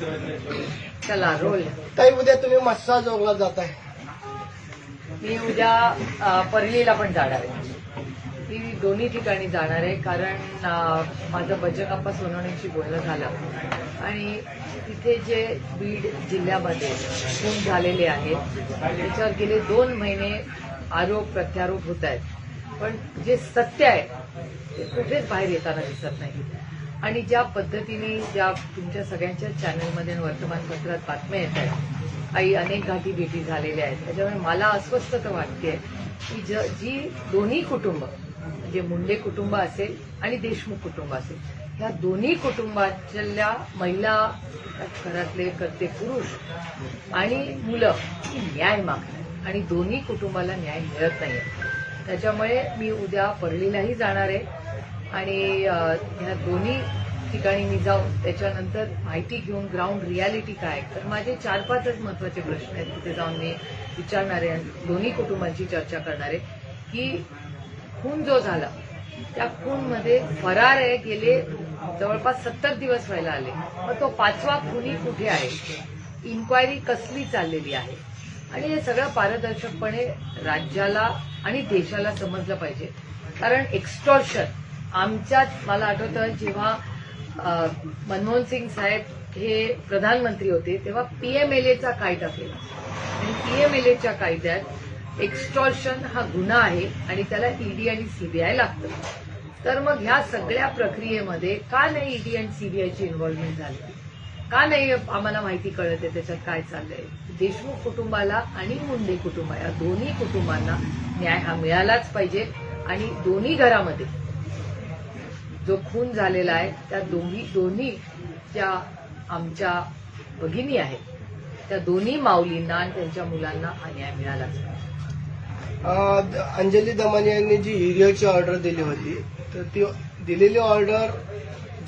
चला रोल ताई उद्या तुम्ही मस्सा जोगला जाताय. मी उद्या परलीला पण जाणार आहे. मी दोन्ही ठिकाणी जाणार आहे कारण माझं बजरप्पा सोनवणेशी बोलणं झालं. आणि तिथे जे बीड जिल्ह्यामध्ये खून झालेले आहेत त्याच्यावर गेले दोन महिने आरोप प्रत्यारोप होत आहेत. पण जे सत्य आहे ते कुठेच बाहेर येताना दिसत नाही. आणि ज्या पद्धतीने ज्या तुमच्या सगळ्यांच्या चॅनलमध्ये वर्तमानपत्रात बातम्या येत आहेत आई अनेक गाठी भेटी झालेल्या आहेत. त्याच्यामुळे मला अस्वस्थता वाटते की ज जी दोन्ही कुटुंब म्हणजे मुंडे कुटुंब असेल आणि देशमुख कुटुंब असेल ह्या दोन्ही कुटुंबातल्या महिला घरातले करते पुरुष आणि मुलं न्याय मागतात आणि दोन्ही कुटुंबाला न्याय मिळत नाही त्याच्यामुळे मी उद्या परळीलाही जाणार आहे. आणि ह्या दोन्ही ठिकाणी मी जाऊन त्याच्यानंतर माहिती घेऊन ग्राउंड रियालिटी काय? तर माझे चार पाचच महत्त्वाचे प्रश्न आहेत तिथे जाऊन मी विचारणारे दोन्ही कुटुंबांची चर्चा करणारे की खून जो झाला त्या खूनमध्ये फरार आहे गेले जवळपास सत्तर दिवस व्हायला आले. मग तो पाचवा खुनी कुठे आहे? इन्क्वायरी कसली चाललेली आहे? आणि हे सगळं पारदर्शकपणे राज्याला आणि देशाला समजलं पाहिजे. कारण एक्स्टॉर्शन आमच्यात मला आठवतं जेव्हा मनमोहन सिंग साहेब हे प्रधानमंत्री होते तेव्हा पीएमएलएचा कायदा केला. आणि पीएमएलएच्या कायद्यात एक्स्टॉर्शन हा गुन्हा आहे आणि त्याला ईडी आणि सीबीआय लागतं. तर मग ह्या सगळ्या प्रक्रियेमध्ये का नाही ईडी आणि सीबीआयची इन्व्हॉल्वमेंट झाली? का नाही आम्हाला माहिती कळत आहे त्याच्यात काय चाललंय? देशमुख कुटुंबाला आणि मुंडे कुटुंबा या दोन्ही कुटुंबांना न्याय हा मिळालाच पाहिजे आणि दोन्ही घरामध्ये जो खून झालेला आहे त्या दोन्ही दोन्ही ज्या आमच्या भगिनी आहेत त्या दोन्ही माऊलींना आणि त्यांच्या मुलांना हा न्याय मिळालाच. अंजली दमानी यांनी जी हिरियरची ऑर्डर दिली होती तर ती दिलेली ऑर्डर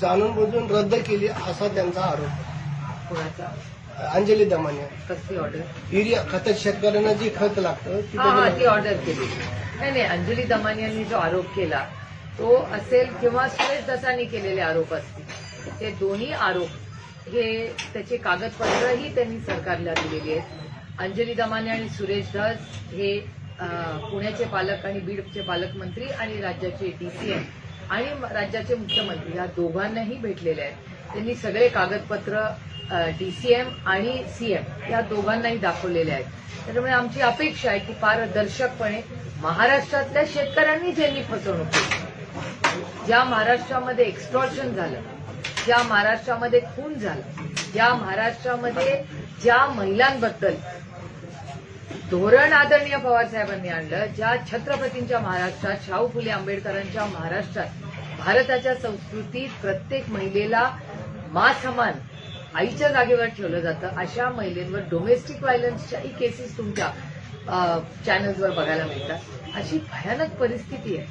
जाणून बुजून रद्द केली असा त्यांचा आरोप. कोणाचा? अंजली दमानी यांनी. कसली ऑर्डर युरिया खत शेतकऱ्यांना जी खत लागतं ती ऑर्डर केली. नाही नाही अंजली दमानी यांनी जो आरोप केला तो असेल किंवा सुरेश दसानी केलेले आरोप असतील. ते दोन्ही आरोप हे त्याचे कागदपत्रही त्यांनी सरकारला दिलेली आहेत. अंजली दमाने आणि सुरेश धस हे पुण्याचे पालक आणि बीडचे पालकमंत्री आणि राज्याचे डीसीएम आणि राज्याचे मुख्यमंत्री या दोघांनाही भेटलेले आहेत. त्यांनी सगळे कागदपत्र डीसीएम आणि सीएम या दोघांनाही दाखवलेले आहेत. त्याच्यामुळे आमची अपेक्षा आहे की पारदर्शकपणे महाराष्ट्रातल्या शेतकऱ्यांनी ज्यांनी फसवणूक केली ज्या महाराष्ट्रामध्ये एक्स्टॉर्शन झालं ज्या महाराष्ट्रामध्ये खून झाला ज्या महाराष्ट्रामध्ये ज्या महिलांबद्दल धोरण आदरणीय पवार साहेबांनी आणलं ज्या छत्रपतींच्या महाराष्ट्रात शाहू फुले आंबेडकरांच्या महाराष्ट्रात भारताच्या संस्कृतीत प्रत्येक महिलेला मासमान आईच्या जागेवर ठेवलं जातं अशा महिलेंवर डोमेस्टिक व्हायलन्सच्याही केसेस तुमच्या चॅनल्सवर बघायला मिळतात. अशी भयानक परिस्थिती आहे.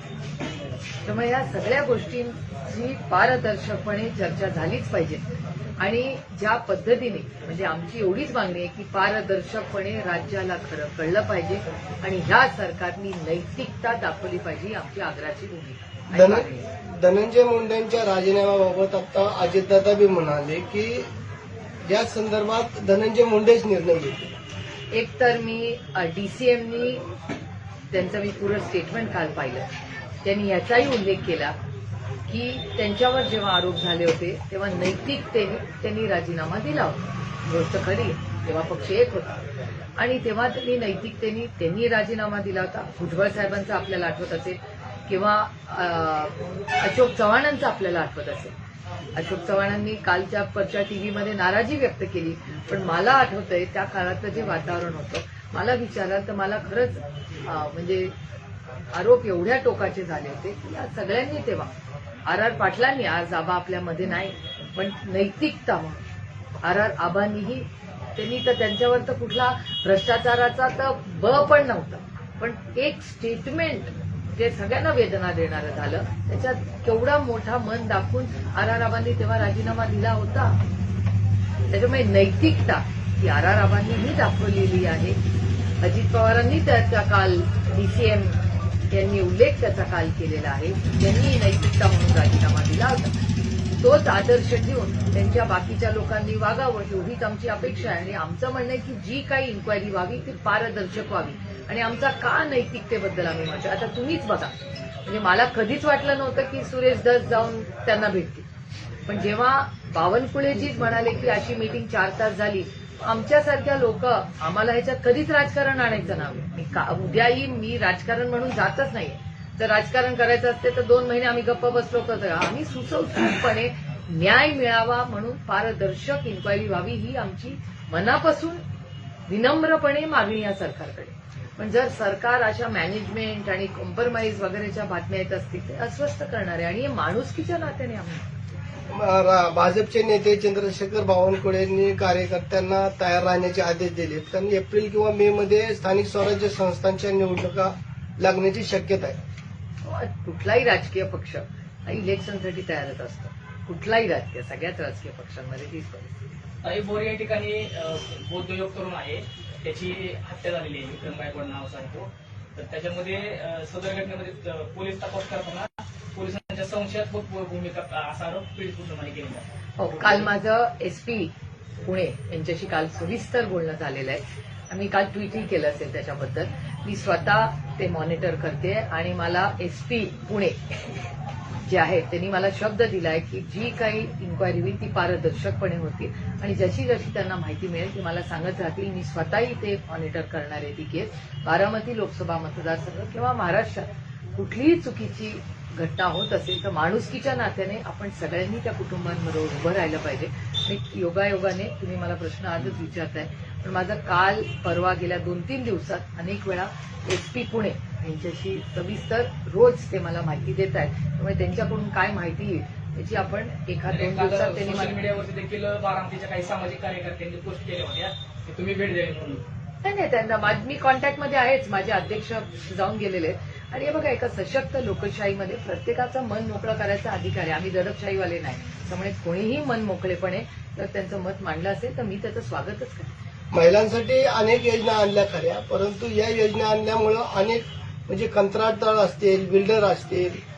त्यामुळे या सगळ्या गोष्टींची पारदर्शकपणे चर्चा झालीच पाहिजे. आणि ज्या पद्धतीने म्हणजे आमची एवढीच मागणी आहे की पारदर्शकपणे राज्याला खरं कळलं पाहिजे आणि ह्या सरकारनी नैतिकता दाखवली पाहिजे आमची आग्रहाची भूमिका धन- धनंजय मुंडेंच्या राजीनाम्याबाबत आता अजितदादा बी म्हणाले की या संदर्भात धनंजय मुंडेच निर्णय घेतील. एक तर मी डीसीएमनी त्यांचं मी पूर्ण स्टेटमेंट काल पाहिलं. त्यांनी याचाही उल्लेख केला की त्यांच्यावर जेव्हा आरोप झाले होते तेव्हा नैतिकतेने त्यांनी राजीनामा दिला होता. गोष्ट खरी तेव्हा पक्ष एक होता. आणि तेव्हा त्यांनी नैतिकतेने त्यांनी राजीनामा दिला होता. भुजबळ साहेबांचा आपल्याला आठवत असेल किंवा अशोक चव्हाणांचा आपल्याला आठवत असेल. अशोक चव्हाणांनी कालच्या परच्या टीव्हीमध्ये नाराजी व्यक्त केली. पण मला आठवतंय त्या काळातलं जे वातावरण होतं मला विचाराल तर मला खरंच म्हणजे आरोप एवढ्या टोकाचे झाले होते की या सगळ्यांनी तेव्हा आर आर पाटलांनी आज आबा आपल्यामध्ये नाही पण नैतिकता म्हणून आर आर आबांनीही त्यांनी तर त्यांच्यावर तर कुठला भ्रष्टाचाराचा तर ब पण नव्हता. पण एक स्टेटमेंट जे सगळ्यांना वेदना देणारं झालं त्याच्यात केवढा मोठा मन दाखवून आर आर तेव्हा राजीनामा दिला होता. त्याच्यामुळे नैतिकता ही आर आर आबांनीही दाखवलेली आहे. अजित पवारांनी त्याचा काल डीसीएम यांनी उल्लेख त्याचा काल केलेला आहे. त्यांनी नैतिकता म्हणून राजीनामा दिला होता. तोच आदर्श ठेवून त्यांच्या बाकीच्या लोकांनी वागावं एवढीच आमची अपेक्षा आहे. आणि आमचं म्हणणं आहे की जी काही इन्क्वायरी व्हावी ती पारदर्शक व्हावी. आणि आमचा का नैतिकतेबद्दल आम्ही म्हणतो आता तुम्हीच बघा. म्हणजे मला कधीच वाटलं नव्हतं की सुरेश दस जाऊन त्यांना भेटतील. पण जेव्हा बावनकुळेजीच म्हणाले की अशी मीटिंग चार तास झाली आमच्यासारख्या लोक आम्हाला ह्याच्यात कधीच राजकारण आणायचं नाव मी का- उद्याही मी राजकारण म्हणून जातच नाही जर राजकारण करायचं असते तर दोन महिने आम्ही गप्प बसलो होतो आम्ही सुसंस्कृतपणे न्याय मिळावा म्हणून पारदर्शक इन्क्वायरी व्हावी ही आमची मनापासून विनम्रपणे मागणी या सरकारकडे. पण जर सरकार अशा मॅनेजमेंट आणि कॉम्प्रोमाइज वगैरेच्या बातम्या येत असतील ते अस्वस्थ करणार आणि हे माणुसकीच्या नात्याने आम्ही. भाजपचे नेते चंद्रशेखर बावनकुळे यांनी कार्यकर्त्यांना तयार राहण्याचे आदेश दिले. कारण एप्रिल किंवा मे मध्ये स्थानिक स्वराज्य संस्थांच्या निवडणुका लागण्याची शक्यता आहे. कुठलाही राजकीय पक्ष हा इलेक्शनसाठी तयारच असतो. कुठलाही राजकीय सगळ्याच राजकीय पक्षांमध्ये हीच परिस्थिती. ताई बोर या ठिकाणी बौद्धयोग बौद्ध तरुण आहे. त्याची हत्या झालेली आहे विक्रम गायकवाड नाव सांगतो. तर त्याच्यामध्ये सदर घटनेमध्ये पोलीस तपास करताना पोलिसांच्या संशयात्मक भूमिका असा आरोप पीडित कुटुंबाने केलेला हो काल माझं एसपी पुणे यांच्याशी काल सविस्तर बोलणं झालेलं आहे. आम्ही काल ट्विटही केलं असेल त्याच्याबद्दल. मी स्वतः ते मॉनिटर करते आणि मला एसपी पुणे जे आहेत त्यांनी मला शब्द दिलाय की जी काही इन्क्वायरी होईल ती पारदर्शकपणे होतील. आणि जशी जशी त्यांना माहिती मिळेल ती मला सांगत राहतील. मी स्वतःही ते मॉनिटर करणार आहे ती केस बारामती लोकसभा मतदारसंघ किंवा महाराष्ट्रात कुठलीही चुकीची घटना होत असेल तर माणुसकीच्या नात्याने आपण सगळ्यांनी त्या कुटुंबांबरोबर उभं राहिलं पाहिजे. आणि योगायोगाने तुम्ही मला प्रश्न आजच विचारताय. पण माझं काल परवा गेल्या दोन तीन दिवसात अनेक वेळा एसपी पुणे यांच्याशी सविस्तर रोज ते मला माहिती देत आहेत त्यामुळे त्यांच्याकडून काय माहिती येईल याची आपण एखाद दोन काल दिवसात त्यांनी सोशल मीडियावरती देखील बारामतीच्या काही सामाजिक कार्यकर्त्यांनी पोस्ट केल्या होत्या. की तुम्ही भेट द्यावी म्हणून. नाही नाही त्यांना मी कॉन्टॅक्टमध्ये आहेच माझे अध्यक्ष जाऊन गेलेले आहेत. आणि हे बघा एका सशक्त लोकशाहीमध्ये प्रत्येकाचं मन मोकळं करायचा अधिकार आहे. आम्ही दडपशाहीवाले नाही. त्यामुळे कोणीही मन मोकळेपणे जर त्यांचं मत मांडलं असेल तर मी त्याचं स्वागतच करेन महिलांसाठी अनेक योजना आणल्या खऱ्या परंतु या योजना आणल्यामुळं अनेक म्हणजे कंत्राटदार असतील बिल्डर असतील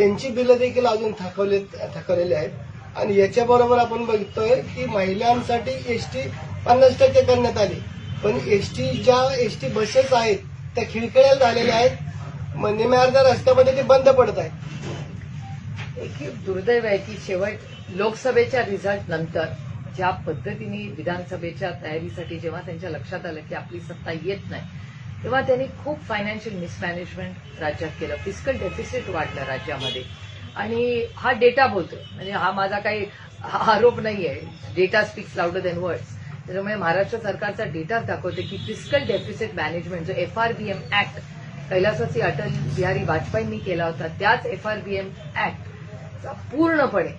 यांची बिलं देखील अजून थकवले थकवलेली आहेत. आणि याच्याबरोबर आपण बघतोय की महिलांसाठी एसटी पन्नास टक्के करण्यात आली. पण एसटी ज्या एसटी बसेस आहेत त्या खिळखिळ्या झालेल्या आहेत. म्हणजे म- अर्ध्या रस्त्यामध्ये ते बंद पडत आहेत. एक दुर्दैव आहे की शेवट लोकसभेच्या रिझल्ट नंतर ज्या पद्धतीने विधानसभेच्या तयारीसाठी जेव्हा त्यांच्या लक्षात आलं की आपली सत्ता येत नाही तेव्हा त्यांनी खूप फायनान्शियल मिसमॅनेजमेंट राज्यात केलं. फिजिकल डेफिसिट वाढलं राज्यामध्ये. आणि हा डेटा बोलतो म्हणजे हा माझा काही आरोप नाही आहे data speaks louder than words त्याच्यामुळे महाराष्ट्र सरकारचा डेटाच दाखवते की फिजिकल डेफिसिट मॅनेजमेंट जो F R B M act कैलासाची Atal Bihari वाजपेयींनी केला होता त्याच एफ आर बी एम ऍक्टचा पूर्णपणे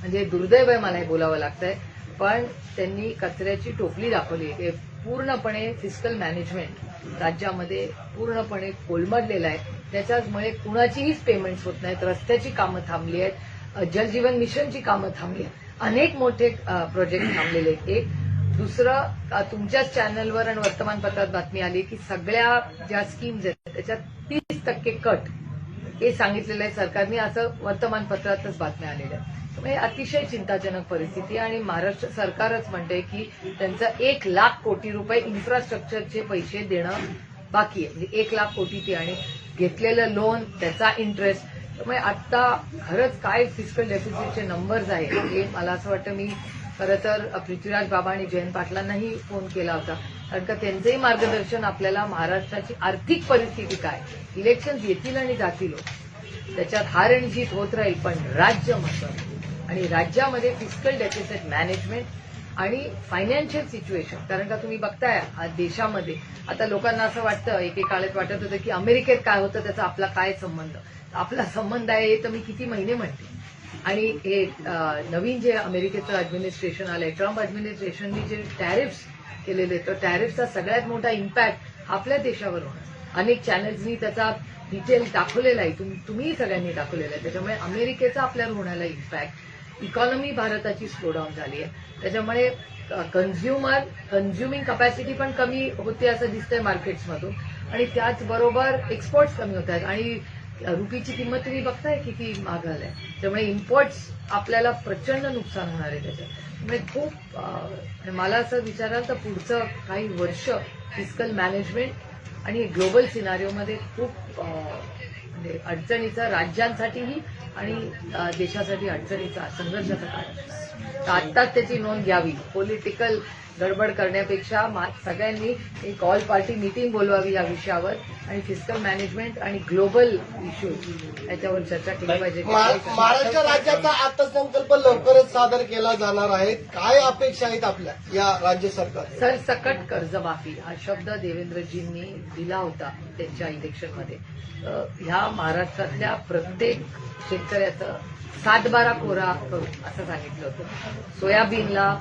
म्हणजे दुर्दैव आहे मला हे बोलावं लागतंय पण त्यांनी कचऱ्याची टोपली दाखवली आहे. पूर्णपणे फिजिकल मॅनेजमेंट राज्यामध्ये पूर्णपणे कोलमडलेलं आहे. त्याच्यामुळे कुणाचीहीच पेमेंट्स होत नाहीत. रस्त्याची कामं थांबली आहेत. जलजीवन मिशनची कामं थांबली आहेत. अनेक मोठे प्रोजेक्ट थांबलेले आहेत. एक दुसरं तुमच्याच चॅनलवर आणि वर्तमानपत्रात बातमी आली की सगळ्या ज्या स्कीम्स आहेत त्याच्यात तीस टक्के कट हे सांगितलेलं आहे सरकारने. असं वर्तमानपत्रातच बातम्या आलेल्या आहेत. त्यामुळे अतिशय चिंताजनक परिस्थिती आणि महाराष्ट्र सरकारच म्हणते की त्यांचं एक लाख कोटी रुपये इन्फ्रास्ट्रक्चरचे पैसे देणं बाकी आहे. म्हणजे एक लाख कोटी ते आणि घेतलेलं लोन त्याचा इंटरेस्ट त्यामुळे आता खरंच काय फिजिकल डेफिसिटचे नंबर्स आहेत हे मला असं वाटतं मी खरं तर पृथ्वीराज बाबा आणि जयंत पाटलांनाही फोन केला होता. कारण का त्यांचंही मार्गदर्शन आपल्याला महाराष्ट्राची आर्थिक परिस्थिती काय? इलेक्शन येतील आणि जातील हो. त्याच्यात हार आणि जीत होत राहील पण राज्य महत्वाचं आणि राज्यामध्ये फिजिकल डेफिसिट मॅनेजमेंट आणि फायनान्शियल सिच्युएशन कारण का तुम्ही बघताय देशामध्ये आता लोकांना असं वाटतं एकेकाळात वाटत होतं की अमेरिकेत काय होतं त्याचा आपला काय संबंध? आपला संबंध आहे हे तर मी किती महिने म्हणते. आणि हे नवीन जे अमेरिकेचं ऍडमिनिस्ट्रेशन आलंय ट्रम्प ऍडमिनिस्ट्रेशननी जे टॅरिफ्स केलेले. तर टॅरिफचा सगळ्यात मोठा इम्पॅक्ट आपल्या देशावर होणार. अनेक चॅनल्सनी त्याचा डिटेल दाखवलेला आहे. तुम- तुम्ही सगळ्यांनी दाखवलेला आहे. त्याच्यामुळे अमेरिकेचा आपल्यावर होणारा इम्पॅक्ट इकॉनॉमी भारताची स्लोडाऊन झाली आहे. त्याच्यामुळे कन्झ्युमर कन्झ्युमिंग कपॅसिटी पण कमी होते असं दिसतंय मार्केट्समधून आणि त्याचबरोबर एक्सपोर्ट्स कमी होत आहेत. आणि रुपीची किंमत तुम्ही बघताय किती महाग आहे. त्यामुळे इम्पोर्ट्स आपल्याला प्रचंड नुकसान होणार आहे त्याच्यात. म्हणजे खूप मला असं विचाराल तर पुढचं काही वर्ष फिजिकल मॅनेजमेंट आणि ग्लोबल सिनारिओमध्ये खूप म्हणजे अडचणीचा राज्यांसाठीही आणि देशासाठी अडचणीचा संघर्षाचा काळ असणार. आत्ताच त्याची नोंद घ्यावी. पॉलिटिकल गडबड करण्यापेक्षा सगळ्यांनी एक ऑल पार्टी मीटिंग बोलवावी या विषयावर. आणि फिजिकल मॅनेजमेंट आणि ग्लोबल इश्यूज याच्यावर चर्चा केली पाहिजे. महा- महाराष्ट्र राज्याचा अर्थसंकल्प लवकरच सादर केला जाणार आहे. काय अपेक्षा आहेत आपल्या या राज्य सरकार सरसकट कर्जमाफी. हा शब्द देवेंद्रजींनी दिला होता त्यांच्या इलेक्शनमध्ये ह्या महाराष्ट्रातल्या प्रत्येक शेतकऱ्याचं सातबारा कोरा करू असं सांगितलं होतं. सोयाबीनला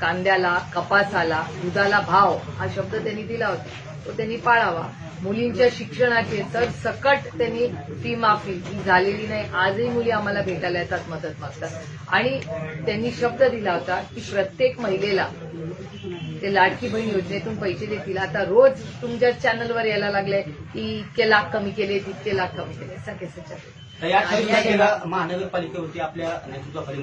कांद्याला कपासाला दुधाला भाव हा शब्द त्यांनी दिला होता. तो त्यांनी पाळावा. मुलींच्या शिक्षणाचे तर सकट त्यांनी फी माफी ही झालेली नाही. आजही मुली आम्हाला भेटायला येतात मदत मागतात. आणि त्यांनी शब्द दिला होता की प्रत्येक महिलेला ते लाडकी बहीण योजनेतून पैसे देतील. आता रोज तुमच्या चॅनलवर यायला लागले की इतके लाख कमी केले तितके लाख कमी केले सगळे केसेस तर या महानगरपालिकेवरती आपल्या नेतृत्वाखाली.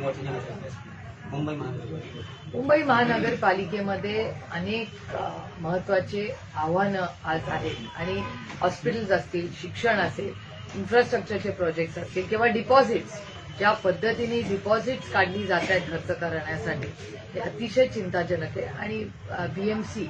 मुंबई महानगरपालिका मुंबई महानगरपालिकेमध्ये अनेक महत्त्वाचे आव्हानं आज आहेत. आणि हॉस्पिटल्स असतील शिक्षण असेल इन्फ्रास्ट्रक्चरचे प्रोजेक्ट्स असतील किंवा डिपॉझिट्स ज्या पद्धतीने डिपॉझिट्स काढली जात आहेत खर्च करण्यासाठी ते अतिशय चिंताजनक आहे. आणि बीएमसी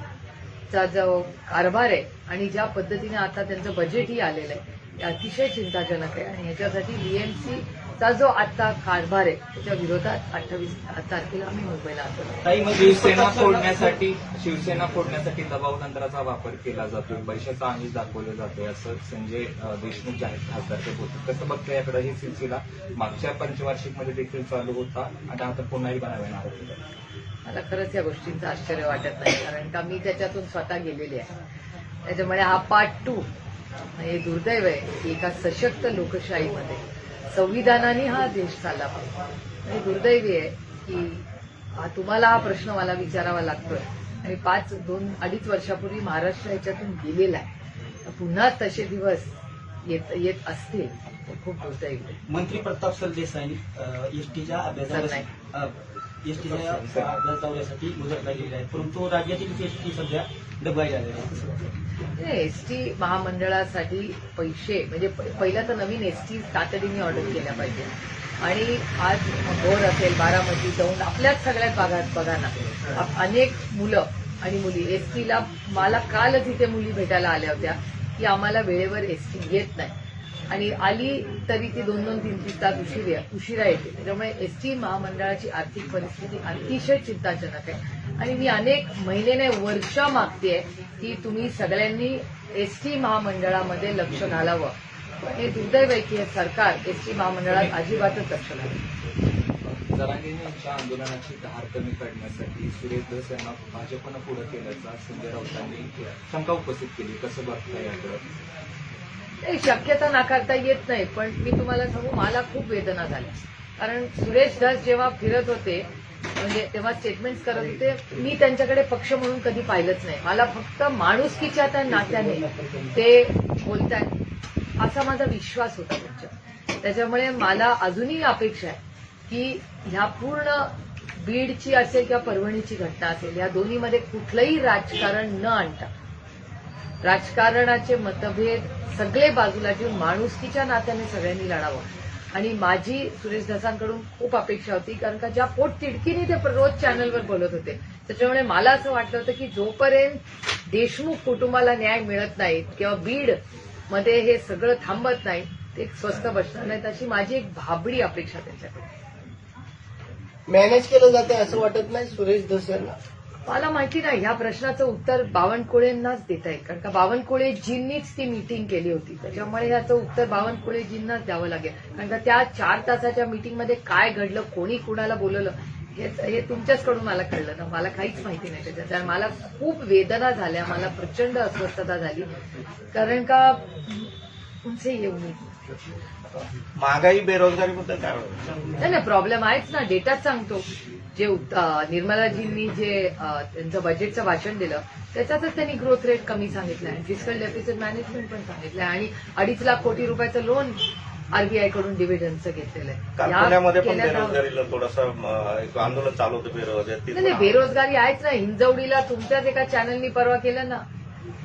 चा जो कारभार आहे आणि ज्या पद्धतीने आता त्यांचं बजेटही आलेलं आहे अतिशय चिंताजनक आहे. आणि ह्याच्यासाठी बीएमसी चा जो आता कारभार आहे त्याच्या विरोधात अठ्ठावीस तारखेला आम्ही मुंबईला आलो. शिवसेना फोडण्यासाठी शिवसेना फोडण्यासाठी दबाव तंत्राचा वापर केला जातोय. पैशाचा आम्ही दाखवलं जातोय असं संजय देशमुख जे आहेत खासदार ते बोलतात. कसं बघतं याकडे ही सिलसिला? मागच्या पंचवार्षिकमध्ये देखील चालू होता आणि आता पुन्हा एकदा नव्यानं आरोप केला. मला खरंच या गोष्टींचं आश्चर्य वाटत नाही कारण का मी त्याच्यातून स्वतः गेलेले आहे. त्याच्यामुळे हा पार्ट टू हे दुर्दैव आहे की एका सशक्त लोकशाहीमध्ये संविधानाने हा देश चालला पाहिजे. आणि दुर्दैवी आहे की हा तुम्हाला हा प्रश्न मला विचारावा लागतोय. आणि पाच दोन अडीच वर्षापूर्वी महाराष्ट्र याच्यातून गेलेला आहे. पुन्हा तसे दिवस येत येत असतील तर खूप दुर्दैवी मंत्री प्रताप सरदेसाई एसटीच्या सर एसटीच्या अभ्यास दौऱ्यासाठी गुजरातला गेले आहेत परंतु राज्यातील एसटी सध्या डबघाई झालेली आहे. एसटी महामंडळासाठी पैसे म्हणजे पहिला तर नवीन एसटी तातडीने ऑर्डर केल्या पाहिजे. आणि आज भोर असेल बारामती दौंड आपल्याच सगळ्यात भागात बघा ना. अनेक मुलं आणि मुली एसटीला मला कालच इथे मुली भेटायला आल्या होत्या की आम्हाला वेळेवर एसटी येत नाही. आणि आली तरी ती दोन दोन तीन तीन तास उशिरा उशिरा येते. त्याच्यामुळे एसटी महामंडळाची आर्थिक परिस्थिती अतिशय चिंताजनक आहे. आणि मी अनेक महिने नाही वर्ष मागतेय की तुम्ही सगळ्यांनी एसटी महामंडळामध्ये लक्ष घालावं. पण हे दुर्दैव की हे सरकार एसटी महामंडळात अजिबातच लक्ष घालत जरांगीने यांच्या आंदोलनाची धार कमी करण्यासाठी सुरेश धस यांना भाजपनं पुढे केल्याचा संजय राऊतांनी शंका उपस्थित केली. कसं बघता याकडे? शक्यता नाकारता येत नाही पण मी तुम्हाला सांगू मला खूप वेदना झाल्या. कारण सुरेश दास जेव्हा फिरत होते म्हणजे तेव्हा स्टेटमेंट्स करत होते. मी त्यांच्याकडे पक्ष म्हणून कधी पाहिलंच नाही. मला फक्त माणुसकीच्या त्या नात्याने ते बोलतायत. असा माझा विश्वास होता त्यांच्या त्याच्यामुळे मला अजूनही अपेक्षा आहे की ह्या पूर्ण बीडची असेल किंवा परभणीची घटना असेल या दोन्हीमध्ये कुठलंही राजकारण न आणता राजकारणाचे मतभेद सगळे बाजूला ठेवून माणुसकीच्या नात्याने सगळ्यांनी लढावं. आणि माझी सुरेश धसांकडून खूप अपेक्षा होती कारण का ज्या पोट तिडकीने ते रोज चॅनलवर बोलत होते त्याच्यामुळे मला असं वाटलं होतं की जोपर्यंत देशमुख कुटुंबाला न्याय मिळत नाही किंवा बीडमध्ये हे सगळं थांबत नाही ते स्वस्त बसणार नाहीत अशी माझी एक भाबडी अपेक्षा त्यांच्याकडे मॅनेज केलं जाते असं वाटत नाही सुरेश धस यांना मला माहिती नाही ह्या प्रश्नाचं उत्तर बावनकुळेंनाच देता येईल कारण का बावनकुळेजींनीच ती मीटिंग केली होती. त्याच्यामुळे याचं उत्तर बावनकुळेजींनाच द्यावं लागेल. कारण का त्या चार तासाच्या मीटिंगमध्ये काय घडलं कोणी कुणाला बोलवलं हे हे तुमच्याचकडून मला कळलं ना. मला काहीच माहिती नाही त्याच्यात. मला खूप वेदना झाल्या मला प्रचंड अस्वस्थता झाली. कारण का उनसे ये उम्मीद महागाई बेरोजगारीबद्दल काय? नाही प्रॉब्लेम आहेच ना. डेटाच सांगतो. जे निर्मलाजींनी जे त्यांचं बजेटचं भाषण दिलं त्याच्यातच त्यांनी ग्रोथ रेट कमी सांगितलं आहे. फिजिकल डेफिसिट मॅनेजमेंट पण सांगितलं आहे. आणि अडीच लाख कोटी रुपयाचं लोन आरबीआयकडून डिव्हिडंडचं घेतलेलं आहे. थोडंसं आंदोलन चालू होतं बेरोजगार बेरोजगारी आहेच ना. हिंजवडीला तुमच्याच एका चॅनलनी परवा केलं ना.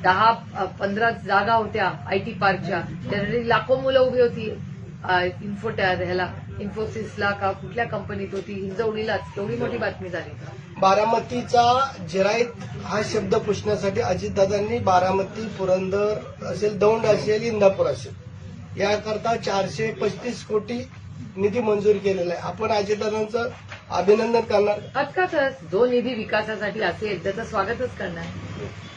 दहा पंधरा जागा होत्या आयटी पार्कच्या. त्यासाठी लाखो मुलं उभी होती अ, इन्फो ह्याला. इन्फोसिसला का कुठल्या कंपनीत होती? हिंजवडीलाच तेवढी मोठी बातमी झाली. बारामतीचा जिराईत हा शब्द पुसण्यासाठी अजितदादांनी बारामती पुरंदर असेल दौंड असेल इंदापूर असेल याकरता चारशे पस्तीस कोटी निधी मंजूर केलेला आहे. आपण अजितदादांचं अभिनंदन करणार. अर्थातच जो निधी विकासासाठी असेल त्याचं स्वागतच करणार.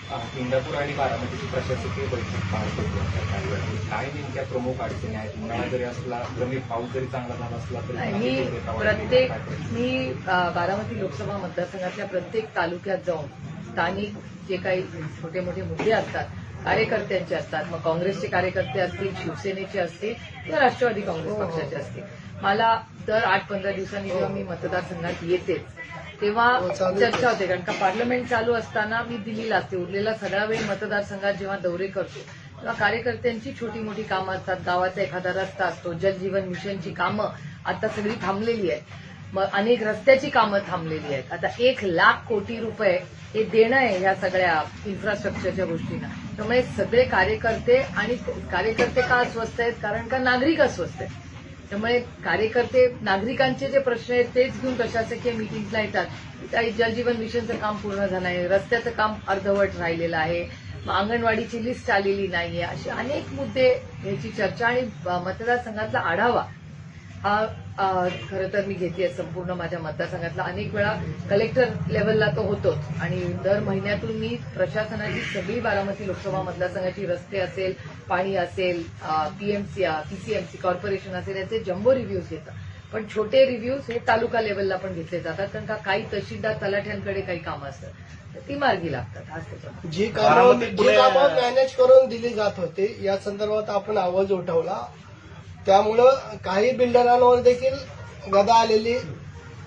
इंदापूर आणि बारामतीची प्रशासकीय बैठक पार पडली आता काही वेळापूर्वी. काय नेमक्या प्रमुख अडचणी आहेत उन्हाळा जरी असला कमी पाऊस जरी चांगला झाला असला तरी मी प्रत्येक? मी बारामती लोकसभा मतदारसंघातल्या प्रत्येक तालुक्यात जाऊन स्थानिक जे काही छोटे मोठे मुद्दे असतात कार्यकर्त्यांचे असतात मग काँग्रेसचे कार्यकर्ते असतील शिवसेनेचे असतील किंवा राष्ट्रवादी काँग्रेस पक्षाचे असतील मला दर आठ पंधरा दिवसांनी जेव्हा मी मतदारसंघात येतेच तेव्हा चर्चा होते. कारण का पार्लमेंट चालू असताना मी दिल्लीला असते. उरलेला सगळा वेळ मतदारसंघात जेव्हा दौरे करतो तेव्हा कार्यकर्त्यांची छोटी मोठी कामं असतात. गावाचा एखादा रस्ता असतो जलजीवन मिशनची कामं आता सगळी थांबलेली आहेत. मग अनेक रस्त्याची कामं थांबलेली आहेत. आता एक लाख कोटी रुपये हे देणं आहे ह्या सगळ्या इन्फ्रास्ट्रक्चरच्या गोष्टींना. त्यामुळे सगळे कार्यकर्ते आणि कार्यकर्ते का अस्वस्थ आहेत? कारण का नागरिक अस्वस्थ आहेत? त्यामुळे कार्यकर्ते नागरिकांचे जे प्रश्न आहेत तेच घेऊन प्रशासकीय मीटिंगला येतात. काही जलजीवन मिशनचं काम पूर्ण झालं आहे. रस्त्याचं काम अर्धवट राहिलेलं आहे. अंगणवाडीची लिस्ट आलेली नाहीये. असे अनेक मुद्दे याची चर्चा आणि मतदारसंघातला आढावा. हा खरं तर मी घेते संपूर्ण माझ्या मतदारसंघातला. अनेक वेळा कलेक्टर लेवलला तो होतोच. आणि दर महिन्यातून मी प्रशासनाची सगळी बारामती लोकसभा मतदारसंघाची रस्ते असेल पाणी असेल पीएमसी पीसीएमसी कॉर्पोरेशन असेल याचे जम्बो रिव्ह्यूज घेतात. पण छोटे रिव्ह्यूज हे तालुका लेवलला पण घेतले जातात. कारण का काही तहसीलदार तलाठ्यांकडे काही कामं असतात. तर ती मार्गी लागतात. जी कामं मॅनेज करून दिली जात होते. या संदर्भात आपण आवाज उठवला. त्यामुळं काही बिल्डरांवर देखील गदा आलेली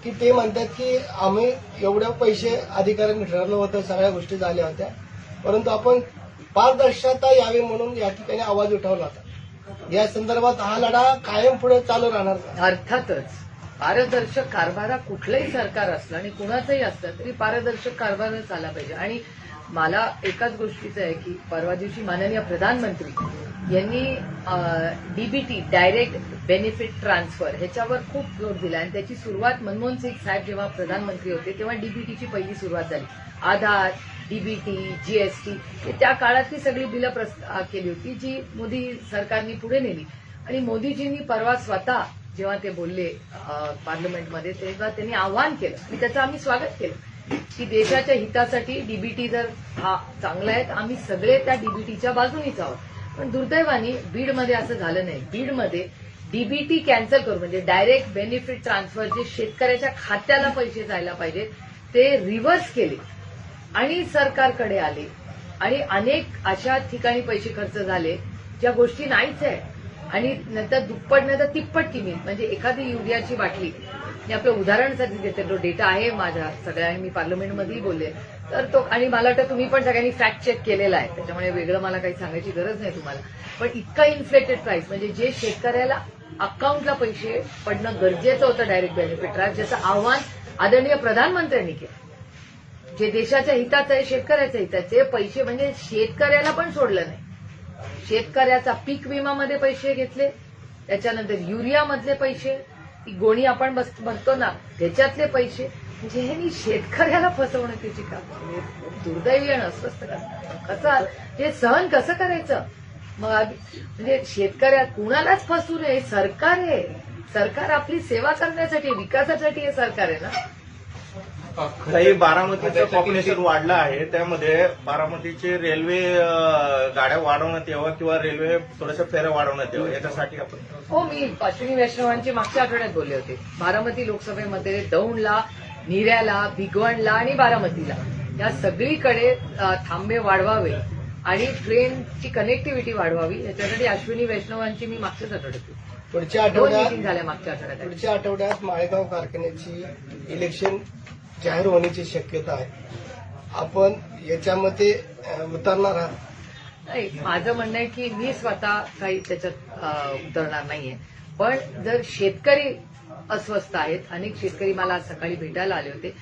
की ते म्हणतात की आम्ही एवढे पैसे अधिकाऱ्यांनी ठरवलं होतं सगळ्या गोष्टी झाल्या होत्या. परंतु आपण पारदर्शकता यावी म्हणून या ठिकाणी आवाज उठवला होता. या संदर्भात हा लढा कायम पुढे चालू राहणार अर्थातच. पारदर्शक कारभारा कुठलंही सरकार असलं आणि कुणाचंही असलं तरी पारदर्शक कारभारच आला पाहिजे. आणि मला एकाच गोष्टीचं आहे की परवा दिवशी माननीय प्रधानमंत्री यांनी डीबीटी डायरेक्ट बेनिफिट ट्रान्सफर ह्याच्यावर खूप जोर दिला. आणि त्याची सुरुवात मनमोहन सिंग साहेब जेव्हा प्रधानमंत्री होते तेव्हा डीबीटीची पहिली सुरुवात झाली. आधार डीबीटी जीएसटी त्या काळातली सगळी बिलं प्रस्ता केली होती जी मोदी सरकारने पुढे नेली. आणि मोदीजींनी परवा स्वतः जेव्हा ते बोलले पार्लमेंटमध्ये तेव्हा त्यांनी आवाहन केलं आणि त्याचं आम्ही स्वागत केलं. की देशाच्या हितासाठी डीबीटी जर हा चांगला आहे तर आम्ही सगळे त्या डीबीटीच्या बाजूनीच आहोत. पण दुर्दैवाने बीडमध्ये असं झालं नाही. बीडमध्ये डीबीटी कॅन्सल करू म्हणजे डायरेक्ट बेनिफिट ट्रान्सफर जे शेतकऱ्याच्या खात्याला पैसे जायला पाहिजेत ते रिव्हर्स केले. आणि सरकारकडे आले. आणि अनेक अशा ठिकाणी पैसे खर्च झाले ज्या गोष्टी नाहीच आहे आणि नंतर दुप्पट नाही तर तिप्पट किमीत म्हणजे एखादी युरियाची बाटली. मी आपलं उदाहरणासाठी देते. तो डेटा आहे माझ्या सगळ्या मी पार्लमेंटमध्येही बोलले. तर तो आणि मला वाटतं तुम्ही पण सगळ्यांनी फॅक्ट चेक केलेला आहे. त्याच्यामुळे वेगळं मला काही सांगायची गरज नाही तुम्हाला. पण इतका इन्फ्लेटेड प्राइस म्हणजे जे शेतकऱ्याला अकाउंटला पैसे पडणं गरजेचं होतं डायरेक्ट बेनिफिट ट्रान्स ज्याचं आव्हान आदरणीय प्रधानमंत्र्यांनी केलं. जे देशाच्या हिताचं आहे शेतकऱ्याच्या हिताचे पैसे म्हणजे शेतकऱ्याला पण सोडलं नाही. शेतकऱ्याचा पीक विमामध्ये पैसे घेतले त्याच्यानंतर युरियामधले पैसे ती गोणी आपण बस- भरतो ना त्याच्यातले पैसे. म्हणजे ह्यांनी शेतकऱ्याला फसवणुकीची काम दुर्दैवी आणि अस्वस्थ काम कसं हे सहन कसं करायचं? मग म्हणजे शेतकऱ्या कुणालाच फसू नये सरकार आहे. सरकार आपली सेवा करण्यासाठी विकासासाठी हे सरकार आहे ना. काही बारामतीचं पॉप्युलेशन वाढलं आहे त्यामध्ये बारामतीचे रेल्वे गाड्या वाढवण्यात यावं किंवा रेल्वे थोड्याशा फेऱ्या वाढवण्यात यावं याच्यासाठी आपण हो मी अश्विनी वैष्णवांची मागच्या आठवड्यात बोलले होते बारामती लोकसभेमध्ये दौंडला निऱ्याला भिगवणला आणि बारामतीला या सगळीकडे थांबे वाढवावे आणि ट्रेनची कनेक्टिव्हिटी वाढवावी याच्यासाठी अश्विनी वैष्णवांची मी मागच्याच आठवड्यात. पुढच्या आठवड्यात झाल्या मागच्या आठवड्यात पुढच्या आठवड्यात माळेगाव कारखान्याची इलेक्शन जाहीर होण्याची शक्यता आहे. आपण याच्यामध्ये उतरणार आहात. नाही माझं म्हणणं आहे की मी स्वतः काही त्याच्यात उतरणार नाहीये. पण जर शेतकरी अस्वस्थ आहेत अनेक शेतकरी मला आज सकाळी भेटायला आले होते.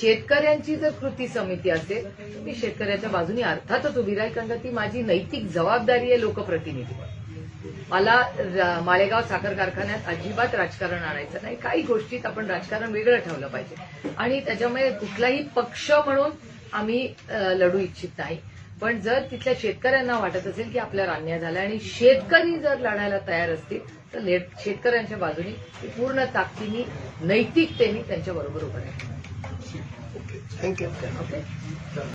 शेतकऱ्यांची जर कृती समिती असेल तर मी शेतकऱ्याच्या बाजूने अर्थातच उभी राहील कारण ती माझी नैतिक जबाबदारी आहे लोकप्रतिनिधी. मला मालेगाव साखर कारखान्यात अजिबात राजकारण आणायचं नाही. काही गोष्टीत आपण राजकारण वेगळं ठेवलं पाहिजे. आणि त्याच्यामुळे कुठलाही पक्ष म्हणून आम्ही लढू इच्छित नाही. पण जर तिथल्या शेतकऱ्यांना वाटत असेल की आपल्याला अन्याय झाला आणि शेतकरी जर लढायला तयार असतील तर शेतकऱ्यांच्या बाजूने पूर्ण ताकदीने नैतिकतेने त्यांच्या बरोबर उभं राहील थँक्यू ओके